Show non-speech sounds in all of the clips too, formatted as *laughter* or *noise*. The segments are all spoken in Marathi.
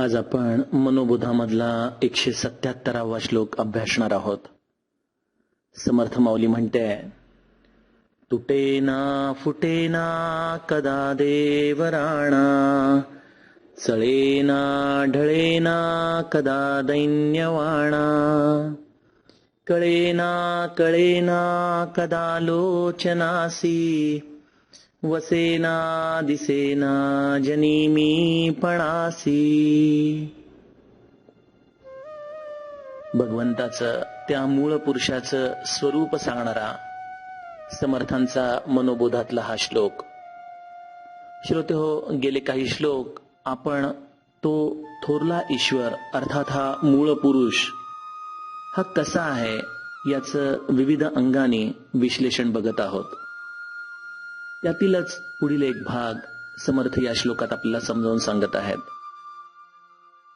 आज आपण मनोबोधामधला एकशे सत्याहत्तरावा श्लोक अभ्यासणार आहोत. समर्थ माऊली म्हणते तुटेना फुटेना कदा देवराणा चळेना ढळेना कदा दैन्यवाणा कळेना कळेना कदा लोचनासी वसेना दिसेना जनीमी पणासी। भगवंताचं त्या मूळ पुरुषाचं स्वरूप सांगणारा समर्थांचा मनोबोधातला हा श्लोक. श्रोते हो गेले काही श्लोक आपण तो थोरला ईश्वर अर्थात हा मूळ पुरुष हा कसा आहे याचं विविध अंगाने विश्लेषण बघत आहोत. त्यातीलच पुढील एक भाग समर्थ या श्लोकात आपल्याला समजावून सांगत आहेत.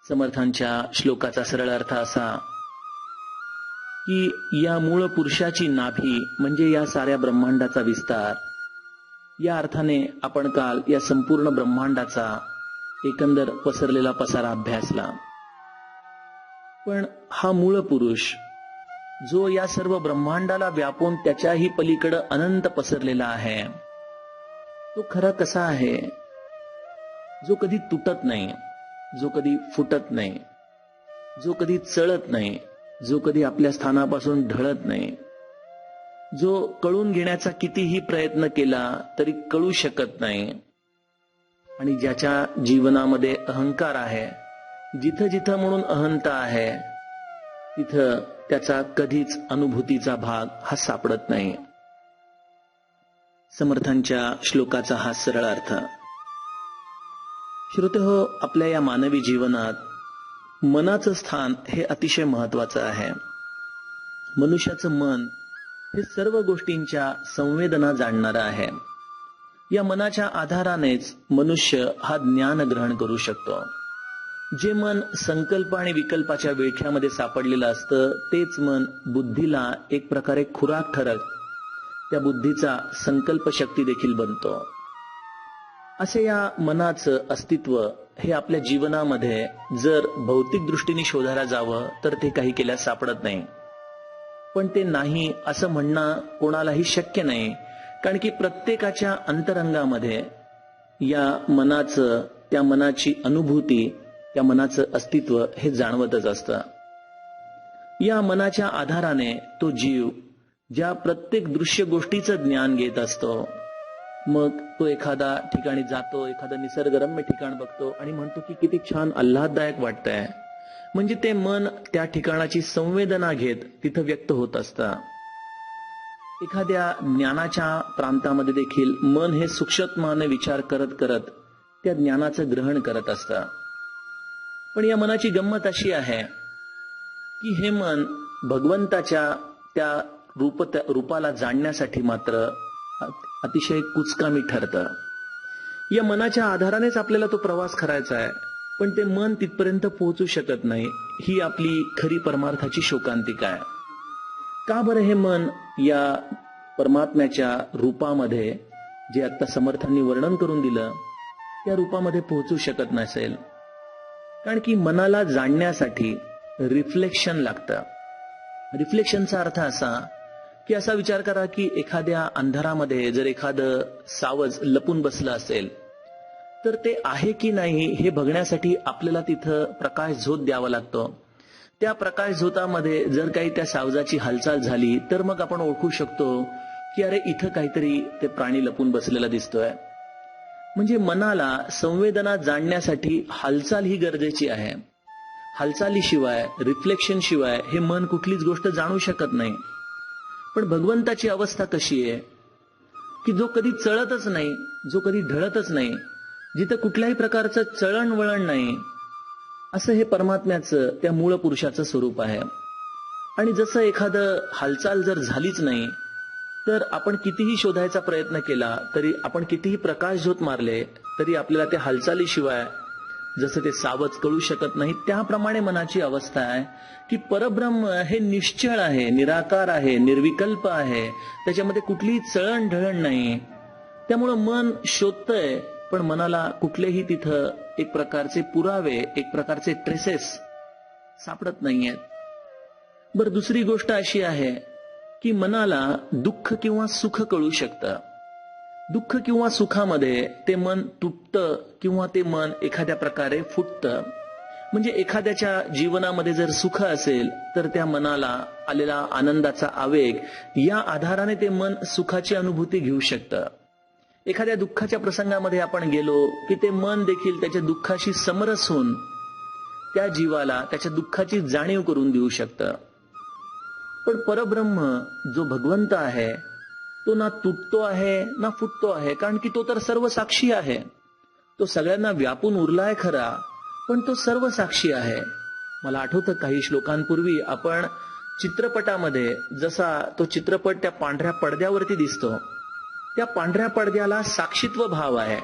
समर्थांच्या श्लोकाचा सरळ अर्थ असा की या मूळ पुरुषाची नाभी म्हणजे या साऱ्या ब्रह्मांडाचा विस्तार. या अर्थाने आपण काल या संपूर्ण ब्रह्मांडाचा एकंदर पसरलेला पसारा अभ्यासला. पण हा मूळ पुरुष जो या सर्व ब्रह्मांडाला व्यापून त्याच्याही पलीकडं अनंत पसरलेला आहे तो खरा कसा आहे? जो कधी तुटत नाही जो कधी फुटत नाही जो कधी चळत नाही जो कधी आपल्या स्थानापासून ढळत नाही जो कळून घेण्याचा कितीही प्रयत्न केला तरी कळू शकत नाही. आणि ज्याच्या जीवनामध्ये अहंकार आहे जिथं जिथं म्हणून अहंता आहे तिथं त्याचा कधीच अनुभूतीचा भाग हा सापडत नाही. समर्थांच्या श्लोकाचा हा सरळ अर्थ. श्रोते हो आपल्या या मानवी जीवनात मनाचं स्थान हे अतिशय महत्वाचं आहे. मनुष्याचं मन हे सर्व गोष्टींच्या संवेदना जाणणारं आहे. या मनाच्या आधारानेच मनुष्य हा ज्ञान ग्रहण करू शकतो. जे मन संकल्प आणि विकल्पाच्या वेठ्यामध्ये सापडलेलं असतं तेच मन बुद्धीला एक प्रकारे खुराक ठरत त्या बुद्धीचा संकल्प शक्ती देखील बनतो. असे या मनाचं अस्तित्व हे आपल्या जीवनामध्ये जर भौतिक दृष्टीने शोधायला जावं तर ते काही केल्यास सापडत नाही. पण ते नाही असं म्हणणं कोणालाही शक्य नाही कारण की प्रत्येकाच्या अंतरंगामध्ये या मनाचं त्या मनाची अनुभूती त्या मनाचं अस्तित्व हे जाणवतच असतं. या मनाच्या आधाराने तो जीव ज्या प्रत्येक दृश्य गोष्टीचं ज्ञान घेत असतो. मग तो एखादा ठिकाणी जातो एखादं निसर्गरम्य ठिकाण बघतो आणि म्हणतो की किती छान आल्हाददायक वाटतंय. म्हणजे ते मन त्या ठिकाणाची संवेदना घेत तिथं व्यक्त होत असतं. एखाद्या ज्ञानाच्या प्रांतामध्ये देखील मन हे सूक्ष्ममाने विचार करत करत त्या ज्ञानाचं ग्रहण करत असतं. पण या मनाची गंमत अशी आहे की हे मन भगवंताच्या त्या रूप रूपाला जाणण्यासाठी मात्र अतिशय कुचकामी ठरतं. या मनाच्या आधारानेच आपल्याला तो प्रवास करायचा आहे. पण ते मन तिथपर्यंत पोहोचू शकत नाही. ही आपली खरी परमार्थाची शोकांतिका आहे. का बरं हे मन या परमात्म्याच्या रूपामध्ये जे आता समर्थांनी वर्णन करून दिलं त्या रूपामध्ये पोहोचू शकत नसेल? कारण की मनाला जाणण्यासाठी रिफ्लेक्शन लागतं. रिफ्लेक्शनचा अर्थ असा की असा विचार करा की एखाद्या अंधारामध्ये जर एखादं सावज लपून बसलं असेल तर ते आहे की नाही हे बघण्यासाठी आपल्याला तिथं प्रकाश झोत द्यावा लागतो. त्या प्रकाश झोतामध्ये जर काही त्या सावजाची हालचाल झाली तर मग आपण ओळखू शकतो की अरे इथं काहीतरी ते प्राणी लपून बसलेला दिसतोय. म्हणजे मनाला संवेदना जाणण्यासाठी हालचाल ही गरजेची आहे. हालचालीशिवाय रिफ्लेक्शन शिवाय हे मन कुठलीच गोष्ट जाणू शकत नाही. पण भगवंताची अवस्था कशी आहे? की जो कधी चळतच नाही जो कधी ढळतच नाही जिथं कुठल्याही प्रकारचं चळण वळण नाही असं हे परमात्म्याचं त्या मूळ पुरुषाचं स्वरूप आहे. आणि जसं एखादं हालचाल जर झालीच नाही तर आपण कितीही शोधायचा प्रयत्न केला तरी आपण कितीही प्रकाशझोत मारले तरी आपल्याला त्या हालचालीशिवाय जसं ते सावज कळू शकत नाही त्याप्रमाणे मनाची अवस्था आहे की परब्रह्म हे निश्चळ आहे निराकार आहे निर्विकल्प आहे. त्याच्यामध्ये कुठलीही चळण ढळण नाही. त्यामुळं मन शोधतंय पण मनाला कुठलेही तिथं एक प्रकारचे पुरावे एक प्रकारचे ट्रेसेस सापडत नाहीयेत. बर दुसरी गोष्ट अशी आहे की मनाला दुःख किंवा सुख कळू शकतं. दुःख किंवा सुखामध्ये ते मन तुटतं किंवा ते मन एखाद्या प्रकारे फुटतं. म्हणजे एखाद्याच्या जीवनामध्ये जर सुख असेल तर त्या मनाला आलेला आनंदाचा आवेग या आधाराने ते मन सुखाची अनुभूती घेऊ शकतं. एखाद्या दुःखाच्या प्रसंगामध्ये आपण गेलो की ते मन देखील त्याच्या दुःखाशी समरस होऊन त्या जीवाला त्याच्या दुःखाची जाणीव करून देऊ शकतं. पण परब्रह्म जो भगवंत आहे तो ना तुटतो आहे ना फुटतो आहे. कारण की तो तर सर्व साक्षी आहे. तो सगळ्यांना व्यापून उरला आहे खरा पण तो सर्व साक्षी आहे. मला आठवतं काही श्लोकांपूर्वी आपण चित्रपटामध्ये जसा तो चित्रपट त्या पांढऱ्या पडद्यावरती दिसतो त्या पांढऱ्या पडद्याला साक्षीत्व भाव आहे.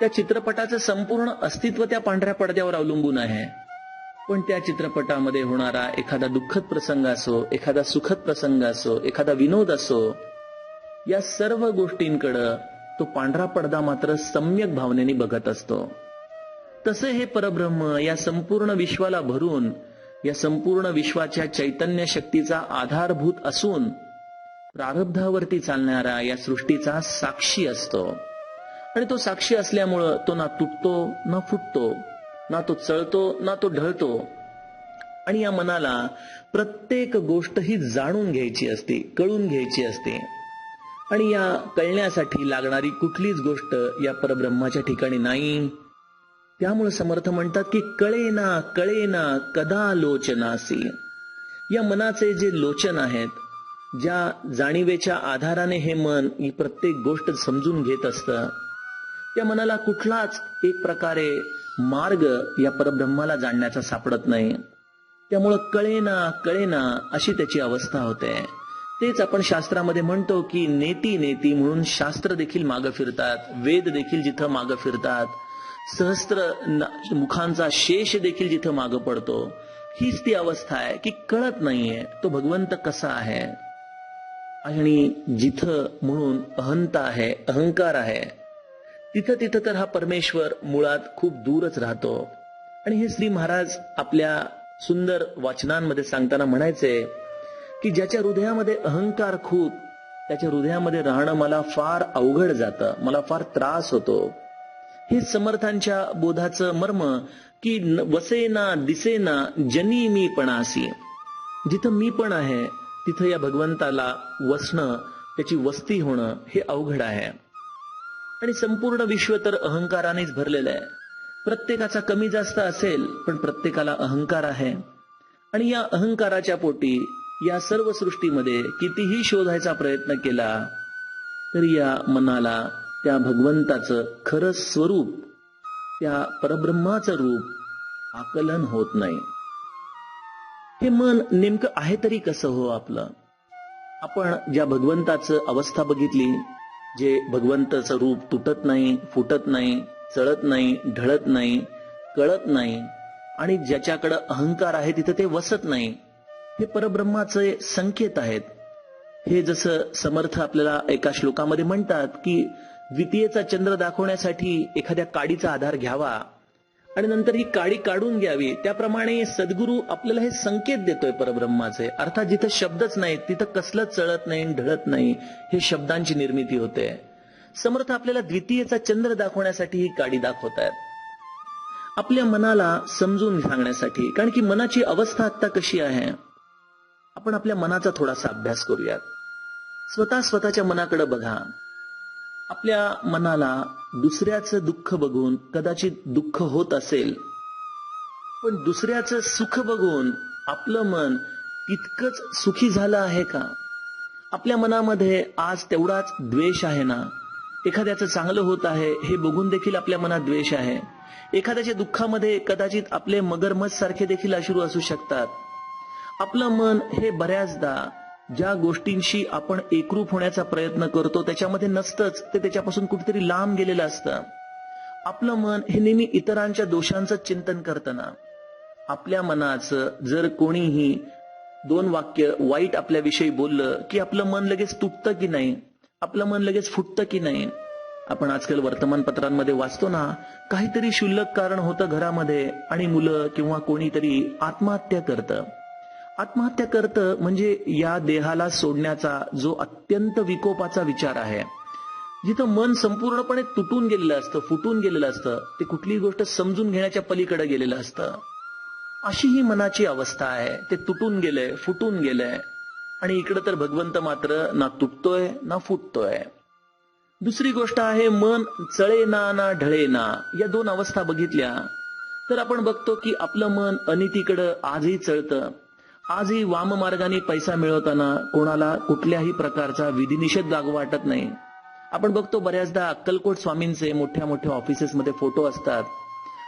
त्या चित्रपटाचं संपूर्ण अस्तित्व त्या पांढऱ्या पडद्यावर अवलंबून आहे. पण त्या चित्रपटामध्ये होणारा एखादा दुःखद प्रसंग असो एखादा सुखद प्रसंग असो एखादा विनोद असो या सर्व गोष्टींकडं तो पांढरा पडदा मात्र सम्यक भावनेने बघत असतो. तसे हे परब्रह्म या संपूर्ण विश्वाला भरून या संपूर्ण विश्वाच्या चैतन्य शक्तीचा आधारभूत असून प्रारब्धावरती चालणारा या सृष्टीचा साक्षी असतो. आणि तो साक्षी असल्यामुळं तो ना तुटतो ना फुटतो ना तो चळतो ना तो ढळतो. आणि या मनाला प्रत्येक गोष्ट ही जाणून घ्यायची असते कळून घ्यायची असते. आणि या कळण्यासाठी लागणारी कुठलीच गोष्ट या परब्रह्माच्या ठिकाणी नाही. त्यामुळे समर्थ म्हणतात की कळेना कळेना कदा लोचनासी. या मनाचे जे लोचन आहेत ज्या जाणीवेच्या आधाराने हे मन ही प्रत्येक गोष्ट समजून घेत असतं त्या मनाला कुठलाच एक प्रकारे मार्ग या परब्रह्माला जाणण्याचा सापडत नाही. त्यामुळं कळेना कळेना अशी त्याची अवस्था होते. तेच आपण शास्त्रामध्ये म्हणतो की नेती नेती म्हणून शास्त्र देखील मागं फिरतात वेद देखील जिथं मागं फिरतात सहस्त्र मुखांचा शेष देखील जिथं मागं पडतो. हीच ती अवस्था आहे की कळत नाहीये तो भगवंत कसा आहे? आणि जिथं म्हणून अहंता आहे अहंकार आहे तिथं तिथं तर हा परमेश्वर मुळात खूप दूरच राहतो. आणि हे श्री महाराज आपल्या सुंदर वाचनांमध्ये सांगताना म्हणायचे की ज्याच्या हृदयामध्ये अहंकार खूप त्याच्या हृदयामध्ये राहणं मला फार अवघड जातं मला फार त्रास होतो. हे समर्थांच्या बोधाचं मर्म की वसेना दिसेना जनी मी पणासी जिथं मी पण आहे तिथं या भगवंताला वसणं त्याची वस्ती होणं हे अवघड आहे. आणि संपूर्ण विश्व तर अहंकारानेच भरलेलं आहे. प्रत्येकाचा कमी जास्त असेल पण प्रत्येकाला अहंकार आहे. आणि या अहंकाराच्या पोटी या सर्व सृष्टीमध्ये कितीही शोधायचा प्रयत्न केला तरी या मनाला त्या भगवंताचं खरं स्वरूप त्या परब्रह्माचं रूप आकलन होत नाही. हे मन नेमकं आहे तरी कसं हो आपलं? आपण ज्या भगवंताचं अवस्था बघितली जे भगवंताचं रूप तुटत नाही फुटत नाही चळत नाही ढळत नाही कळत नाही आणि ज्याच्याकडं अहंकार आहे तिथं ते वसत नाही हे परब्रह्माचे संकेत आहेत. हे जसं समर्थ आपल्याला एका श्लोकामध्ये म्हणतात की द्वितीयेचा चंद्र दाखवण्यासाठी एखाद्या काडीचा आधार घ्यावा आणि नंतर ही काडी काढून घ्यावी. त्याप्रमाणे सद्गुरू आपल्याला हे संकेत देतोय परब्रह्माचे. अर्थात जिथं शब्दच नाही तिथं कसलंच चळत नाही ढळत नाही हे शब्दांची निर्मिती होते. समर्थ आपल्याला द्वितीयचा चंद्र दाखवण्यासाठी ही काडी दाखवत आहेत आपल्या मनाला समजून सांगण्यासाठी. कारण की मनाची अवस्था आता कशी आहे? आपण आपल्या मनाचा थोडासा अभ्यास करूयात. स्वतः स्वतःच्या मनाकडे बघा. आपल्या मनाला दुसऱ्याचं दुःख बघून कदाचित दुःख होत असेल पण दुसऱ्याचं सुख बघून आपलं मन तितकंच सुखी झालं आहे का? आपल्या मनामध्ये आज तेवढाच द्वेष आहे ना? एखाद्याचं चांगलं होत आहे हे बघून देखील आपल्या मनात द्वेष आहे. एखाद्याच्या दुःखामध्ये कदाचित आपले मगरमज सारखे देखील अश्रू असू शकतात. आपलं मन हे बऱ्याचदा ज्या गोष्टींशी आपण एकरूप होण्याचा प्रयत्न करतो त्याच्यामध्ये नसतंच ते त्याच्यापासून कुठेतरी लांब गेलेलं असतं. आपलं मन हे नेहमी इतरांच्या दोषांचं चिंतन करताना आपल्या मनाचं जर कोणीही दोन वाक्य वाईट आपल्याविषयी बोललं की आपलं मन लगेच तुटतं की नाही आपलं मन लगेच फुटतं की नाही. आपण आजकाल वर्तमानपत्रांमध्ये वाचतो ना काहीतरी शुल्लक कारण होतं घरामध्ये आणि मुलं किंवा कोणीतरी आत्महत्या करतं. आत्महत्या करतं म्हणजे या देहाला सोडण्याचा जो अत्यंत विकोपाचा विचार आहे जिथं मन संपूर्णपणे तुटून गेलेलं असतं फुटून गेलेलं असतं ते कुठलीही गोष्ट समजून घेण्याच्या पलीकडे गेलेलं असतं. अशी ही मनाची अवस्था आहे ते तुटून गेलंय फुटून गेलंय. आणि इकडं तर भगवंत मात्र ना तुटतोय ना फुटतोय. दुसरी गोष्ट आहे मन चळे ना ना ढळे ना या दोन अवस्था बघितल्या. तर आपण बघतो की आपलं मन अनितीकडं आजही चळतं. आजही वाममार्गाने पैसा मिळवताना कोणाला कुठल्याही प्रकारचा विधिनिषेध लागू वाटत नाही. आपण बघतो बऱ्याचदा अक्कलकोट स्वामींचे मोठ्या मोठ्या ऑफिसेसमध्ये फोटो असतात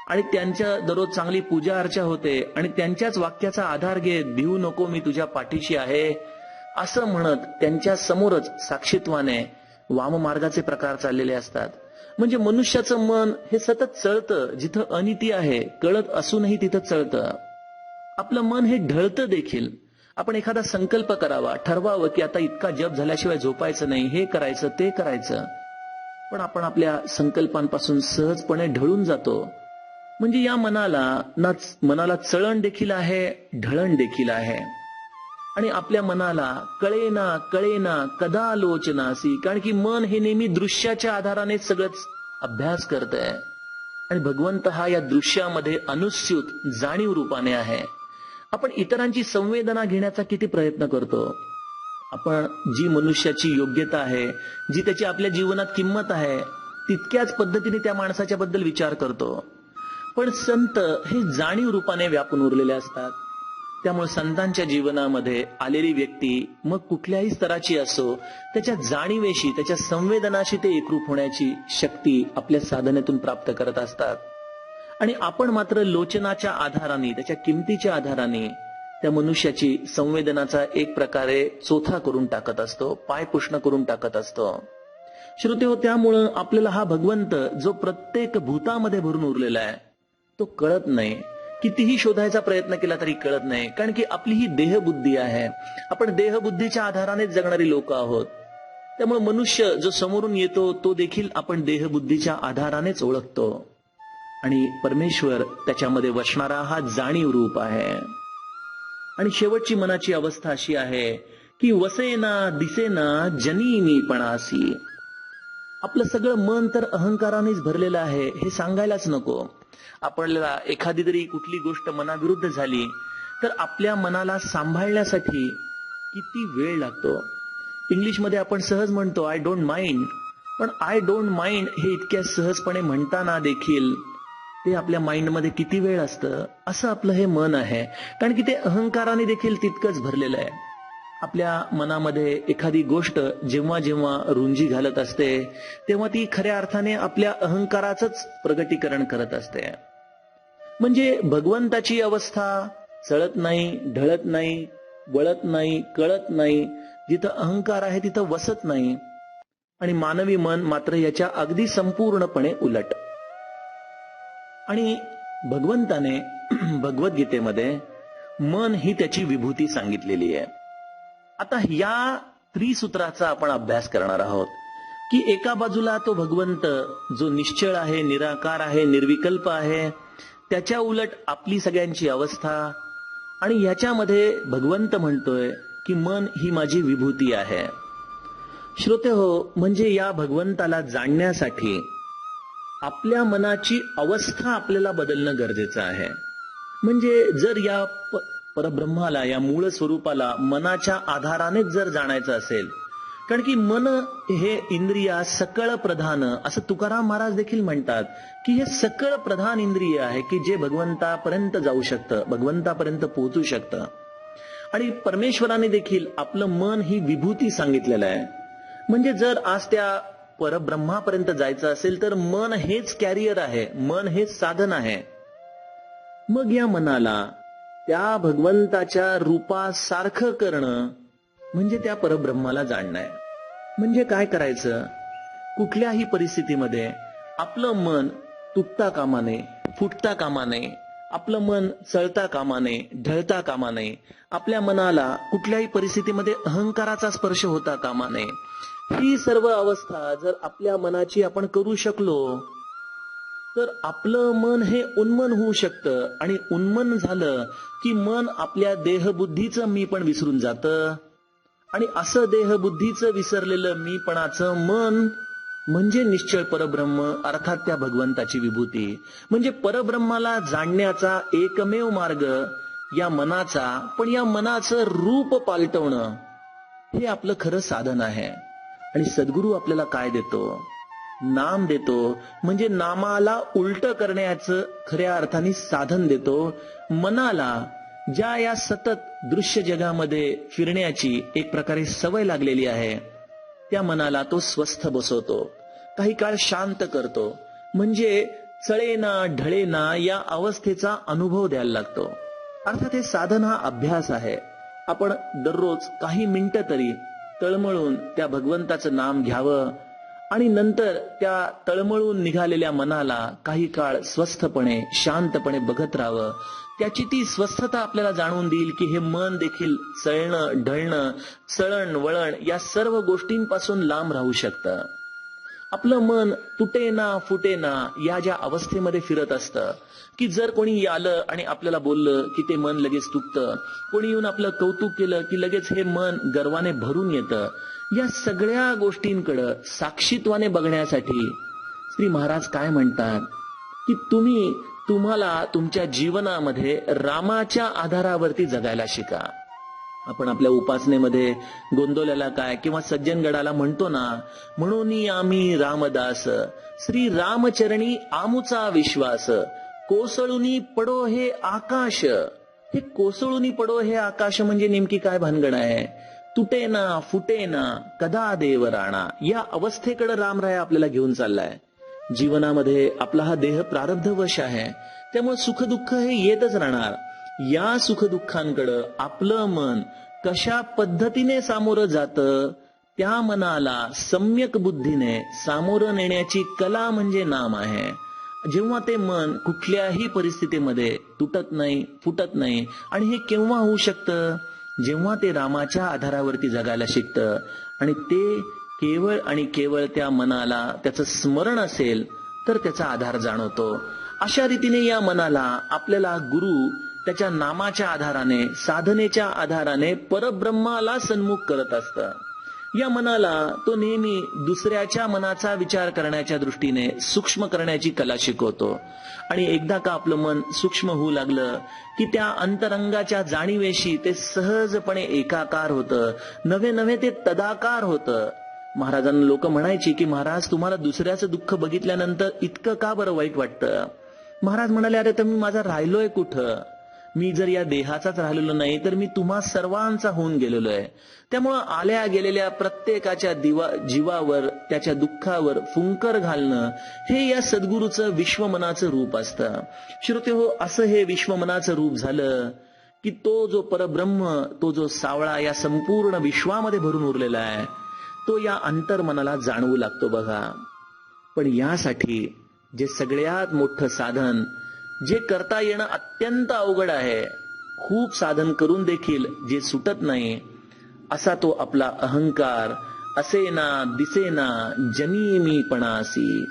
आणि त्यांच्या दररोज चांगली पूजा अर्चा होते आणि त्यांच्याच वाक्याचा आधार घेत भिवू नको मी तुझ्या पाठीशी आहे असं म्हणत त्यांच्या समोरच साक्षीत्वाने वाममार्गाचे प्रकार चाललेले असतात. म्हणजे मनुष्याचं मन हे सतत चळतं जिथं अनिती आहे कळत असूनही तिथं चळतं. आपलं मन हे ढळतं देखील. आपण एखादा संकल्प करावा ठरवावं की आता इतका जप झाल्याशिवाय झोपायचं नाही हे करायचं ते करायचं. पण आपण आपल्या संकल्पांपासून सहजपणे ढळून जातो. म्हणजे या मनाला ना मनाला चळण देखील आहे ढळण देखील आहे. आणि आपल्या मनाला कळेना कळेना कदा आलोचनासी कारण की मन हे नेहमी दृश्याच्या आधाराने सगळंच अभ्यास करत आहे आणि भगवंत हा या दृश्यामध्ये अनुस्यूत जाणीव रूपाने आहे. आपण इतरांची संवेदना घेण्याचा किती प्रयत्न करतो? आपण जी मनुष्याची योग्यता आहे जी त्याची आपल्या जीवनात किंमत आहे तितक्याच पद्धतीने त्या माणसाच्या बद्दल विचार करतो. पण संत हे जाणीव रूपाने व्यापून उरलेले असतात. त्यामुळे संतांच्या जीवनामध्ये आलेली व्यक्ती मग कुठल्याही स्तराची असो त्याच्या जाणीवेशी त्याच्या संवेदनाशी ते एकरूप होण्याची शक्ती आपल्या साधनेतून प्राप्त करत असतात. आणि आपण मात्र लोचनाच्या आधाराने त्याच्या किमतीच्या आधाराने त्या मनुष्याची संवेदनाचा एक प्रकारे चोथा करून टाकत असतो पाय पुष्ण करून टाकत असतो. श्रोते हो त्यामुळं आपल्याला हा भगवंत जो प्रत्येक भूतामध्ये भरून उरलेला आहे तो कळत नाही. कितीही शोधायचा प्रयत्न केला तरी कळत नाही. कारण की आपली ही देहबुद्धी आहे. आपण देहबुद्धीच्या आधारानेच जगणारी लोक आहोत. त्यामुळे मनुष्य जो समोरून येतो तो देखील आपण देहबुद्धीच्या आधारानेच ओळखतो. आणि परमेश्वर त्याच्यामध्ये वसणारा हा जाणीव रूप आहे. आणि शेवटची मनाची अवस्था अशी आहे की वसेना दिसेना जनीनी पणासी. आपलं सगळं मन तर अहंकारानेच भरलेलं आहे हे सांगायलाच नको. आपल्याला एखादी तरी कुठली गोष्ट मनाविरुद्ध झाली तर आपल्या मनाला सांभाळण्यासाठी किती वेळ लागतो. इंग्लिशमध्ये आपण सहज म्हणतो आय डोंट माइंड पण आय डोंट माइंड हे इतक्या सहजपणे म्हणताना देखील ते आपल्या माइंडमध्ये किती वेळ असतं असं आपलं हे मन आहे. कारण की ते अहंकाराने देखील तितकंच भरलेलं आहे. आपल्या मनामध्ये एखादी गोष्ट जेव्हा जेव्हा रुंजी घालत असते तेव्हा ती खऱ्या अर्थाने आपल्या अहंकाराचंच प्रगटीकरण करत असते. म्हणजे भगवंताची अवस्था चळत नाही ढळत नाही वळत नाही कळत नाही जिथं अहंकार आहे तिथं वसत नाही. आणि मानवी मन मात्र याच्या अगदी संपूर्णपणे उलट. आणि भगवंताने *clears throat* भगवद्गीतेमध्ये मन ही त्याची विभूती सांगितलेली आहे. आता या त्रिसूत्राचा आपण अभ्यास करणार आहोत की एका बाजूला तो भगवंत जो निश्चळ आहे निराकार आहे निर्विकल्प आहे त्याच्या उलट आपली सगळ्यांची अवस्था आणि याच्यामध्ये भगवंत म्हणतोय की मन ही माझी विभूती आहे. श्रोते हो म्हणजे या भगवंताला जाणण्यासाठी आपल्या मनाची अवस्था आपल्याला बदलणं गरजेचं आहे. म्हणजे जर या परब्रह्माला या मूळ स्वरूपाला मनाच्या आधारानेच जर जाणायचं असेल कारण की मन हे इंद्रिया सकळ प्रधान असं तुकाराम महाराज देखील म्हणतात की हे सकळ प्रधान इंद्रिय आहे की जे भगवंतापर्यंत जाऊ शकतं भगवंतापर्यंत पोहोचू शकतं. आणि परमेश्वराने देखील आपलं मन ही विभूती सांगितलेलं आहे. म्हणजे जर आज त्या परब्रह्मापर्यंत जायचं असेल तर मन हेच कॅरियर आहे मन हेच साधन आहे. मग या मनाला त्या भगवंताच्या रूपासारखं करणं म्हणजे त्या परब्रह्माला जाणणं आहे. म्हणजे काय करायचं? कुठल्याही परिस्थितीमध्ये आपलं मन तुटता कामा नये फुटता कामा नये आपलं मन चळता कामा नये ढळता कामा नये आपल्या मनाला कुठल्याही परिस्थितीमध्ये अहंकाराचा स्पर्श होता कामा नये ही सर्व अवस्था जर आपल्या मनाची आपण करू शकलो तर आपलं मन हे उन्मन होऊ शकतं आणि उन्मन झालं की मन आपल्या देहबुद्धीचं मी पण विसरून जातं. आणि असं देहबुद्धीचं विसरलेलं मीपणाचं मन म्हणजे निश्चळ परब्रह्म अर्थात त्या भगवंताची विभूती. म्हणजे परब्रह्माला जाणण्याचा एकमेव मार्ग या मनाचा पण या मनाचं रूप पालटवणं हे आपलं खरं साधन आहे. आणि सद्गुरू आपल्याला काय देतो? नाम देतो. म्हणजे नामाला उलट करण्याचं खऱ्या अर्थाने साधन देतो. मनाला ज्या या सतत दृश्य जगामध्ये फिरण्याची एक प्रकारे सवय लागलेली आहे त्या मनाला तो स्वस्थ बसवतो. काही काळ शांत करतो. म्हणजे चळेना ढळेना या अवस्थेचा अनुभव द्यायला लागतो. अर्थात हे साधन हा अभ्यास आहे. आपण दररोज काही मिनिटं तरी तळमळून त्या भगवंताचं नाम घ्यावं आणि नंतर त्या तळमळून निघालेल्या मनाला काही काळ स्वस्थपणे शांतपणे बघत राहावं. त्याची ती स्वस्थता आपल्याला जाणून देईल की हे मन देखील चळणं ढळणं चळण वळण या सर्व गोष्टींपासून लांब राहू शकतं. आपलं मन तुटेना फुटेना या ज्या अवस्थेमध्ये फिरत असतं की जर कोणी आलं आणि आपल्याला बोललं की ते मन लगेच तुटतं कोणी येऊन आपलं कौतुक केलं की लगेच हे मन गर्वाने भरून येतं या सगळ्या गोष्टींकडं साक्षीत्वाने बघण्यासाठी श्री महाराज काय म्हणतात की तुम्ही तुम्हाला तुमच्या जीवनामध्ये रामाच्या आधारावरती जगायला शिका. आपण आपल्या उपासनेमध्ये गोंदवल्याला काय किंवा सज्जनगडाला म्हणतो ना म्हणून आम्ही रामदास श्री रामचरणी आमुचा विश्वास कोसळुनी पडो हे आकाश. हे कोसळुनी पडो हे आकाश म्हणजे नेमकी काय भानगड आहे? तुटेना फुटेना कदा देव राणा? या अवस्थेकडे रामराय आपल्याला घेऊन चाललाय. जीवनामध्ये आपला हा देह प्रारब्धवश आहे. त्यामुळे सुखदुःख हे येतच राहणार. या सुखदुःखांकडं आपलं मन कशा पद्धतीने सामोरं जातं त्या मनाला सम्यक बुद्धीने सामोरं नेण्याची कला म्हणजे नाम आहे. जेव्हा ते मन कुठल्याही परिस्थितीमध्ये तुटत नाही फुटत नाही आणि हे केव्हा होऊ शकतं? जेव्हा ते रामाच्या आधारावरती जगायला शिकतं आणि ते केवळ आणि केवळ त्या मनाला त्याचं स्मरण असेल तर त्याचा आधार जाणवतो. अशा रीतीने या मनाला आपल्याला गुरु त्याच्या नामाच्या आधाराने साधनेच्या आधाराने परब्रह्माला सन्मुख करत असत. या मनाला तो नेहमी दुसऱ्याच्या मनाचा विचार करण्याच्या दृष्टीने सूक्ष्म करण्याची कला शिकवतो. आणि एकदा का आपलं मन सूक्ष्म होऊ लागलं की त्या अंतरंगाच्या जाणीवेशी ते सहजपणे एकाकार होतं. नवे नवे ते तदाकार होतं. महाराजांना लोक म्हणायची की महाराज तुम्हाला दुसऱ्याचं दुःख बघितल्यानंतर इतकं का बरं वाईट वाटतं? महाराज म्हणाले अरे तर मी माझा राहिलोय कुठं? मी जर या देहाचाच राहिलेलो नाही तर मी तुम्हा सर्वांचा होऊन गेलेलो आहे. त्यामुळं आल्या गेलेल्या प्रत्येकाच्या दिवा जीवावर त्याच्या दुःखावर फुंकर घालणं हे या सद्गुरूचं विश्वमनाचं रूप असतं. श्रोते हो असं हे विश्वमनाचं रूप झालं की तो जो परब्रह्म तो जो सावळा या संपूर्ण विश्वामध्ये भरून उरलेला आहे तो या अंतर्मनाला जाणवू लागतो बघा. पण यासाठी जे सगळ्यात मोठं साधन जे करता येणं अत्यंत अवघड आहे खूप साधन करून देखील जे सुटत नाही असा तो आपला अहंकार असेना दिसेना जनी मीपणासी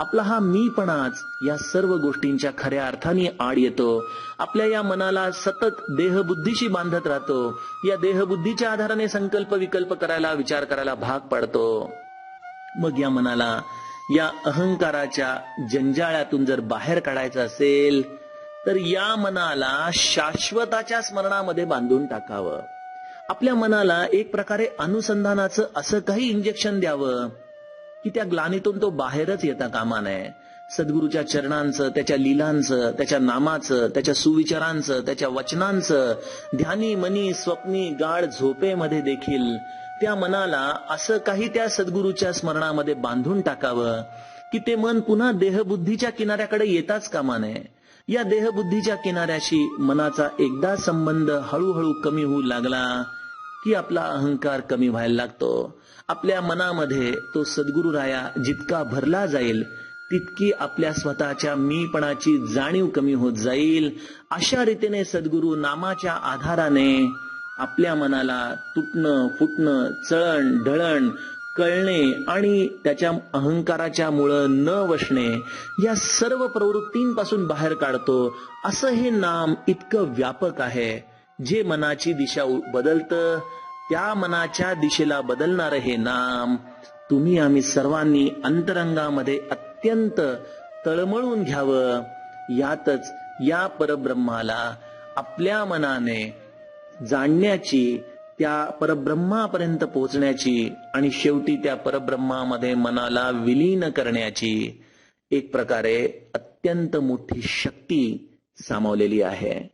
आपला हा मीपणाच या सर्व गोष्टींच्या खऱ्या अर्थाने आड येतो. आपल्या या मनाला सतत देहबुद्धीशी बांधत राहतो. या देहबुद्धीच्या आधाराने संकल्प विकल्प करायला विचार करायला भाग पाडतो. मग या मनाला या अहंकाराच्या जंजाळ्यातून जर बाहेर काढायचं असेल तर या मनाला शाश्वताच्या स्मरणामध्ये बांधून टाकावं. आपल्या मनाला एक प्रकारे अनुसंधानाचं असं काही इंजेक्शन द्यावं की त्या ग्लानीतून तो बाहेरच येता कामा नये. सद्गुरूच्या चरणांचं त्याच्या लिलांचं त्याच्या नामाचं त्याच्या सुविचारांचं त्याच्या वचनांचं ध्यानी मनी स्वप्नी गाढ झोपेमध्ये देखील त्या मनाला असं काही त्या सद्गुरूच्या स्मरणामध्ये बांधून टाकावं की ते मन पुन्हा देहबुद्धीच्या किनाऱ्याकडे येताच कामा नये. या देहबुद्धीच्या किनाऱ्याशी मनाचा एकदा संबंध हळूहळू कमी होऊ लागला की आपला अहंकार कमी व्हायला लागतो. आपल्या मनामध्ये तो सद्गुरु राया जितका भरला जाईल तितकी आपल्या स्वतःच्या मीपणाची जाणीव कमी होत जाईल. अशा रीतीने सद्गुरु नामाच्या आधाराने आपल्या मनाला तुटणं फुटणं चळण ढळण कळणे आणि त्याच्या अहंकाराच्या मुळं न वसणे या सर्व प्रवृत्तींपासून बाहेर काढतो असं हे नाम इतकं व्यापक आहे. जे मनाची दिशा बदलतं त्या मनाच्या दिशेला बदलणारं हे नाम तुम्ही आम्ही सर्वांनी अंतरंगामध्ये अत्यंत तळमळून घ्यावं. यातच या परब्रह्माला आपल्या मनाने जाणण्याची त्या परब्रह्मापर्यंत पोहोचण्याची आणि शेवटी त्या परब्रह्मामध्ये मनाला विलीन करण्याची एक प्रकारे अत्यंत मोठी शक्ती सामावलेली आहे.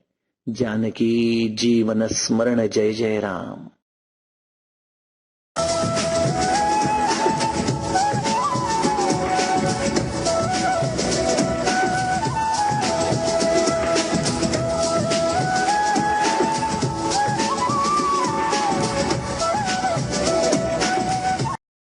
जानकी जीवन स्मरण जय जय राम.